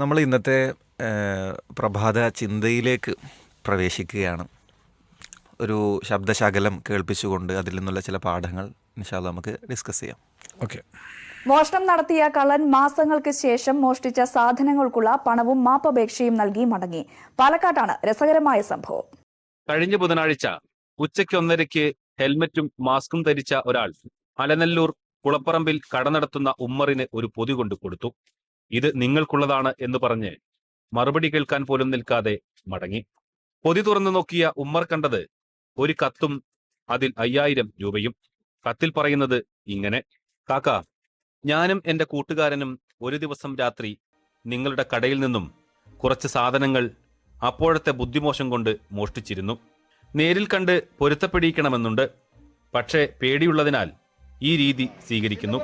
നമ്മൾ ഇന്നത്തെ പ്രഭാത ചിന്തയിലേക്ക് പ്രവേശിക്കുകയാണ്. ഒരു ശബ്ദശകലം കേൾപ്പിച്ചുകൊണ്ട് അതിൽ നിന്നുള്ള ചില പാഠങ്ങൾ ഇൻഷാല്ല നമുക്ക് ഡിസ്കസ് ചെയ്യാം. ഓക്കെ. മോഷണം നടത്തിയ കള്ളൻ മാസങ്ങൾക്ക് ശേഷം മോഷ്ടിച്ച സാധനങ്ങൾക്കുള്ള പണവും മാപ്പപേക്ഷയും നൽകി മടങ്ങി. പാലക്കാട്ടാണ് രസകരമായ സംഭവം. കഴിഞ്ഞ ബുധനാഴ്ച ഉച്ചയ്ക്ക് ഒന്നരയ്ക്ക് ഹെൽമറ്റും മാസ്കും ധരിച്ച ഒരാൾ അലനല്ലൂർ കുളപ്പറമ്പിൽ കട നടത്തുന്ന ഉമ്മറിന് ഒരു പൊതി കൊണ്ടു കൊടുത്തു. ഇത് നിങ്ങൾക്കുള്ളതാണ് എന്ന് പറഞ്ഞ് മറുപടി കേൾക്കാൻ പോലും നിൽക്കാതെ മടങ്ങി. പൊതി തുറന്നു നോക്കിയ ഉമ്മർ കണ്ടത് ഒരു കത്തും അതിൽ അയ്യായിരം രൂപയും. കത്തിൽ പറയുന്നത് ഇങ്ങനെ കാക്ക ഞാനും എന്റെ കൂട്ടുകാരനും ഒരു ദിവസം രാത്രി നിങ്ങളുടെ കടയിൽ നിന്നും കുറച്ച് സാധനങ്ങൾ അപ്പോഴത്തെ ബുദ്ധിമോശം കൊണ്ട് മോഷ്ടിച്ചിരുന്നു. നേരിൽ കണ്ട് പൊരുത്തപ്പെടിയിക്കണമെന്നുണ്ട് പക്ഷേ പേടിയുള്ളതിനാൽ ഈ രീതി സ്വീകരിക്കുന്നു.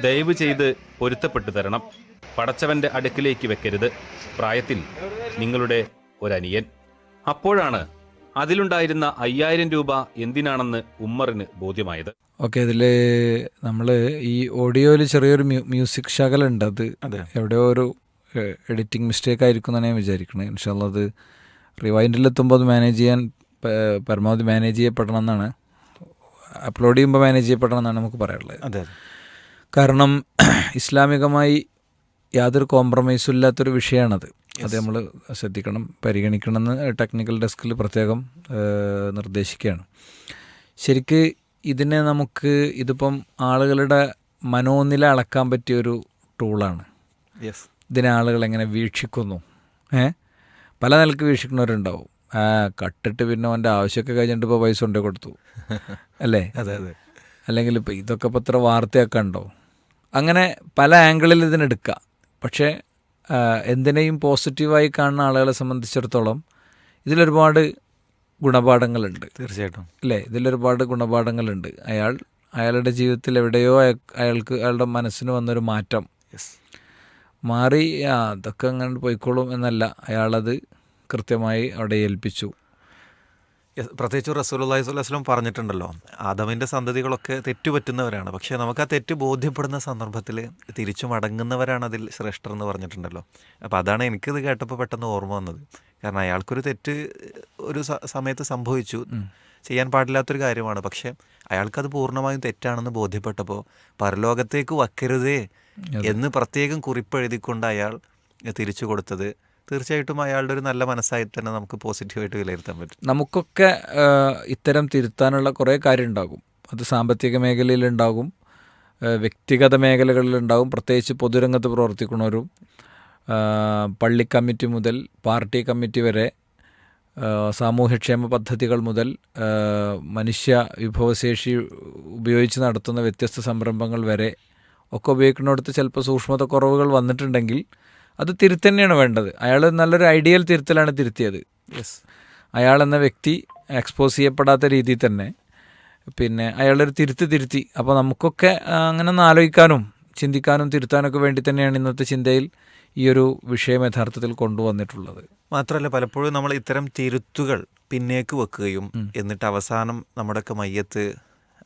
ദയവ് ചെയ്ത് പൊരുത്തപ്പെട്ടു തരണം. പടച്ചവന്റെ അടുക്കിലേക്ക് വെക്കരുത്. പ്രായത്തിൽ നിങ്ങളുടെ ഒരനിയൻ. അപ്പോഴാണ് അതിലുണ്ടായിരുന്ന അയ്യായിരം രൂപ എന്തിനാണെന്ന് ഉമ്മറിന് ബോധ്യമായത്. ഓക്കെ ഇതിൽ നമ്മൾ ഈ ഓഡിയോയിൽ ചെറിയൊരു മ്യൂസിക് ശകലുണ്ട് അത് എവിടെയോ ഒരു എഡിറ്റിംഗ് മിസ്റ്റേക്ക് ആയിരിക്കും എന്നാണ് ഞാൻ വിചാരിക്കുന്നത് ഇൻഷാല്ല അത് റിവൈൻഡിലെത്തുമ്പോൾ അത് മാനേജ് ചെയ്യാൻ പരമാവധി മാനേജ് ചെയ്യപ്പെടണം എന്നാണ് അപ്ലോഡ് ചെയ്യുമ്പോൾ മാനേജ് ചെയ്യപ്പെടണം എന്നാണ് നമുക്ക് പറയാനുള്ളത്. അതെ. കാരണം ഇസ്ലാമികമായി യാതൊരു കോംപ്രമൈസും ഇല്ലാത്തൊരു വിഷയമാണത് അത് നമ്മൾ ശ്രദ്ധിക്കണം പരിഗണിക്കണമെന്ന് ടെക്നിക്കൽ ഡെസ്കിൽ പ്രത്യേകം നിർദ്ദേശിക്കുകയാണ്. ശരിക്ക് ഇതിനെ നമുക്ക് ഇതിപ്പം ആളുകളുടെ മനോനില അളക്കാൻ പറ്റിയൊരു ടൂളാണ് യെസ് ഇതിനെ ആളുകൾ എങ്ങനെ വീക്ഷിക്കുന്നു? ഏ? പല നിലയ്ക്ക് വീക്ഷിക്കുന്നവരുണ്ടാവും. ആ കട്ടിട്ട് പിന്നെ അവന്റെ ആവശ്യമൊക്കെ കഴിഞ്ഞിട്ട് ഇപ്പോൾ പൈസ കൊണ്ടേ കൊടുത്തു. അല്ലേ? അതെ അതെ. അല്ലെങ്കിൽ ഇപ്പോൾ ഇതൊക്കെ ഇപ്പോൾ ഇത്ര വാർത്തയൊക്കെ ഉണ്ടോ? അങ്ങനെ പല ആംഗിളിൽ ഇതിനെടുക്കാം. പക്ഷേ എന്തിനേയും പോസിറ്റീവായി കാണുന്ന ആളുകളെ സംബന്ധിച്ചിടത്തോളം ഇതിലൊരുപാട് ഗുണപാഠങ്ങളുണ്ട്. തീർച്ചയായിട്ടും. അല്ലേ? ഇതിലൊരുപാട് ഗുണപാഠങ്ങളുണ്ട്. അയാൾ അയാളുടെ ജീവിതത്തിൽ എവിടെയോ അയാൾക്ക് അയാളുടെ മനസ്സിന് വന്നൊരു മാറ്റം. മാറി അതൊക്കെ അങ്ങനെ പോയിക്കോളും എന്നല്ല. അയാളത് കൃത്യമായി അവിടെ ഏൽപ്പിച്ചു. പ്രത്യേകിച്ച് അലൈഹി വസല്ലം പറഞ്ഞിട്ടുണ്ടല്ലോ ആദമിന്റെ സന്തതികളൊക്കെ തെറ്റുപറ്റുന്നവരാണ്. പക്ഷേ നമുക്ക് ആ തെറ്റ് ബോധ്യപ്പെടുന്ന സന്ദർഭത്തിൽ തിരിച്ചു മടങ്ങുന്നവരാണ് അതിൽ ശ്രേഷ്ഠർ എന്ന് പറഞ്ഞിട്ടുണ്ടല്ലോ. അപ്പോൾ അതാണ് എനിക്കിത് കേട്ടപ്പോൾ പെട്ടെന്ന് ഓർമ്മ വന്നത്. കാരണം അയാൾക്കൊരു തെറ്റ് ഒരു സമയത്ത് സംഭവിച്ചു. ചെയ്യാൻ പാടില്ലാത്തൊരു കാര്യമാണ്. പക്ഷേ അയാൾക്കത് പൂർണമായും തെറ്റാണെന്ന് ബോധ്യപ്പെട്ടപ്പോൾ പരലോകത്തേക്ക് വക്കരുതേ എന്ന് പ്രത്യേകം കുറിപ്പ് എഴുതിക്കൊണ്ട് അയാൾ തിരിച്ചു കൊടുത്തത് തീർച്ചയായിട്ടും അയാളുടെ ഒരു നല്ല മനസ്സായി തന്നെ നമുക്ക് പോസിറ്റീവായിട്ട് വിലയിരുത്താൻ പറ്റും. നമുക്കൊക്കെ ഇത്തരം തിരുത്താനുള്ള കുറേ കാര്യം ഉണ്ടാകും അത് സാമ്പത്തിക മേഖലയിലുണ്ടാകും വ്യക്തിഗത മേഖലകളിലുണ്ടാകും പ്രത്യേകിച്ച് പൊതുരംഗത്ത് പ്രവർത്തിക്കുന്നവരും പള്ളി കമ്മിറ്റി മുതൽ പാർട്ടി കമ്മിറ്റി വരെ സാമൂഹ്യക്ഷേമ പദ്ധതികൾ മുതൽ മനുഷ്യ വിഭവശേഷി ഉപയോഗിച്ച് നടത്തുന്ന വ്യത്യസ്ത സംരംഭങ്ങൾ വരെ ഒക്കെ ഉപയോഗിക്കുന്നിടത്ത് ചിലപ്പോൾ സൂക്ഷ്മത കുറവുകൾ വന്നിട്ടുണ്ടെങ്കിൽ അത് തിരുത്തന്നെയാണ് വേണ്ടത്. അയാൾ നല്ലൊരു ഐഡിയൽ തിരുത്തലാണ് തിരുത്തിയത്. യെസ് അയാൾ എന്ന വ്യക്തി എക്സ്പോസ് ചെയ്യപ്പെടാത്ത രീതിയിൽ തന്നെ പിന്നെ അയാളൊരു തിരുത്തി തിരുത്തി. അപ്പോൾ നമുക്കൊക്കെ അങ്ങനെ ഒന്ന് ആലോചിക്കാനും ചിന്തിക്കാനും തിരുത്താനൊക്കെ വേണ്ടി തന്നെയാണ് ഇന്നത്തെ ചിന്തയിൽ ഈ ഒരു വിഷയം യഥാർത്ഥത്തിൽ കൊണ്ടുവന്നിട്ടുള്ളത്. മാത്രമല്ല പലപ്പോഴും നമ്മൾ ഇത്തരം തിരുത്തുകൾ പിന്നേക്ക് വെക്കുകയും എന്നിട്ട് അവസാനം നമ്മുടെയൊക്കെ മയ്യത്ത്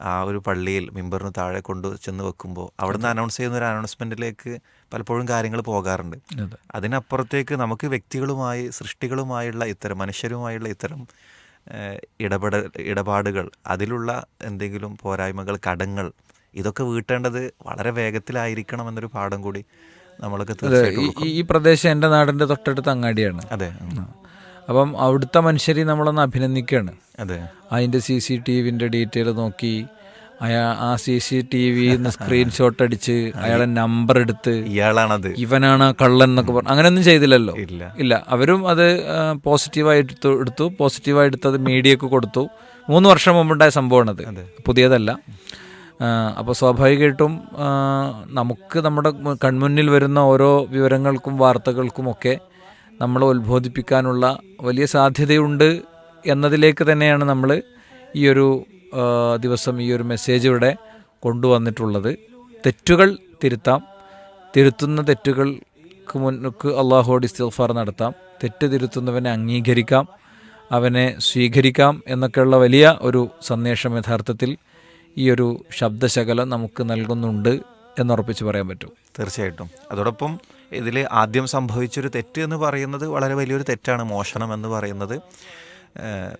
ആ ഒരു പള്ളിയിൽ മിമ്പറിന് താഴെ കൊണ്ട് ചെന്ന് വെക്കുമ്പോൾ അവിടുന്ന് അനൗൺസ് ചെയ്യുന്ന ഒരു അനൗൺസ്മെന്റിലേക്ക് പലപ്പോഴും കാര്യങ്ങൾ പോകാറുണ്ട്. അതെ. അതിനപ്പുറത്തേക്ക് നമുക്ക് വ്യക്തികളുമായി സൃഷ്ടികളുമായുള്ള ഇത്തരം മനുഷ്യരുമായുള്ള ഇത്തരം ഇടപെട ഇടപാടുകൾ അതിലുള്ള എന്തെങ്കിലും പോരായ്മകൾ കടങ്ങൾ ഇതൊക്കെ വീട്ടേണ്ടത് വളരെ വേഗത്തിലായിരിക്കണം എന്നൊരു പാഠം കൂടി നമ്മൾക്ക് ഈ- പ്രദേശം എന്റെ നാടിന്റെ തൊട്ടടുത്ത് അങ്ങാടിയാണ്. അതെ. അപ്പം അവിടുത്തെ മനുഷ്യരെ നമ്മളൊന്ന് അഭിനന്ദിക്കുകയാണ്. അതെ. അതിന്റെ സി സി ടി വിന്റെ ഡീറ്റെയിൽ നോക്കി അയാ ആ സി സി ടി വിന്ന് സ്ക്രീൻഷോട്ട് അടിച്ച് അയാളെ നമ്പർ എടുത്ത് ഇയാളാണത്. ഇവനാണ് കള്ളൻ എന്നൊക്കെ പറഞ്ഞു. അങ്ങനെയൊന്നും ചെയ്തില്ലല്ലോ. ഇല്ല. ഇല്ല. അവരും അത് പോസിറ്റീവായി എടുത്തു എടുത്തു. പോസിറ്റീവായി എടുത്തത് മീഡിയക്ക് കൊടുത്തു. മൂന്ന് വർഷം മുമ്പുണ്ടായ സംഭവമാണത്. അതെ. പുതിയതല്ല. അപ്പോൾ സ്വാഭാവികമായിട്ടും നമുക്ക് നമ്മുടെ കൺമുന്നിൽ വരുന്ന ഓരോ വിവരങ്ങൾക്കും വാർത്തകൾക്കുമൊക്കെ നമ്മളെ ഉത്ബോധിപ്പിക്കാനുള്ള വലിയ സാധ്യതയുണ്ട് എന്നതിലേക്ക് തന്നെയാണ് നമ്മൾ ഈ ഒരു ദിവസം ഈ ഒരു മെസ്സേജ് ഇവിടെ കൊണ്ടുവന്നിട്ടുള്ളത്. തെറ്റുകൾ തിരുത്താം. തിരുത്തുന്ന തെറ്റുകൾക്ക് മുന്നുക്ക് അള്ളാഹോട് ഇസ്തിഗ്ഫാർ നടത്താം. തെറ്റ് തിരുത്തുന്നവനെ അംഗീകരിക്കാം. അവനെ സ്വീകരിക്കാം എന്നൊക്കെയുള്ള വലിയ ഒരു സന്ദേശം യഥാർത്ഥത്തിൽ ഈ ഒരു ശബ്ദശകലം നമുക്ക് നൽകുന്നുണ്ട് എന്നുറപ്പിച്ച് പറയാൻ പറ്റും. തീർച്ചയായിട്ടും. അതോടൊപ്പം ഇതിൽ ആദ്യം സംഭവിച്ചൊരു തെറ്റ് എന്ന് പറയുന്നത് വളരെ വലിയൊരു തെറ്റാണ് മോഷണം എന്ന് പറയുന്നത്.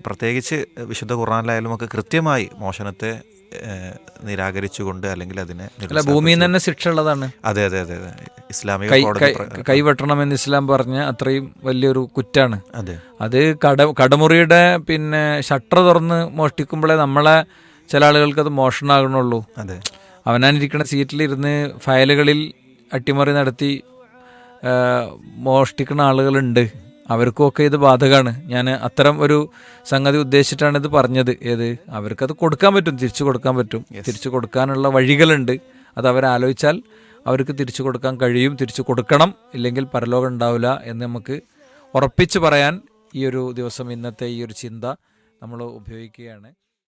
പ്രത്യേകിച്ച് വിശുദ്ധ ഖുർആനിലായാലും ഒക്കെ കൃത്യമായി മോഷണത്തെ നിരാകരിച്ചുകൊണ്ട് അല്ലെങ്കിൽ അതിനെ ഭൂമിയിൽ തന്നെ ശിക്ഷ ഉള്ളതാണ്. അതെ അതെ അതെ അതെ. ഇസ്ലാമിക കൈവെട്ടണമെന്ന് ഇസ്ലാം പറഞ്ഞ അത്രയും വലിയൊരു കുറ്റാണ്. അതെ. അത് കട കടമുറിയുടെ പിന്നെ ഷട്ടർ തുറന്ന് മോഷ്ടിക്കുമ്പോഴേ നമ്മളെ ചില ആളുകൾക്ക് അത് മോഷണമാകണുള്ളൂ അതെ. അവനാനിരിക്കുന്ന സീറ്റിലിരുന്ന് ഫയലുകളിൽ അട്ടിമറി നടത്തി മോഷ്ടിക്കുന്ന ആളുകളുണ്ട്. അവർക്കുമൊക്കെ ഇത് ബാധകമാണ് ഞാൻ അത്തരം ഒരു സംഗതി ഉദ്ദേശിച്ചിട്ടാണ് ഇത് പറഞ്ഞത്. ഏത്? അവർക്കത് കൊടുക്കാൻ പറ്റും. തിരിച്ചു കൊടുക്കാൻ പറ്റും. തിരിച്ചു കൊടുക്കാനുള്ള വഴികളുണ്ട്. അത് അവരാലോചിച്ചാൽ അവർക്ക് തിരിച്ചു കൊടുക്കാൻ കഴിയും. തിരിച്ചു കൊടുക്കണം. ഇല്ലെങ്കിൽ പരലോകം ഉണ്ടാവില്ല എന്ന് നമുക്ക് ഉറപ്പിച്ച് പറയാൻ ഈ ഒരു ദിവസം ഇന്നത്തെ ഈ ഒരു ചിന്ത നമ്മൾ ഉപയോഗിക്കുകയാണ്.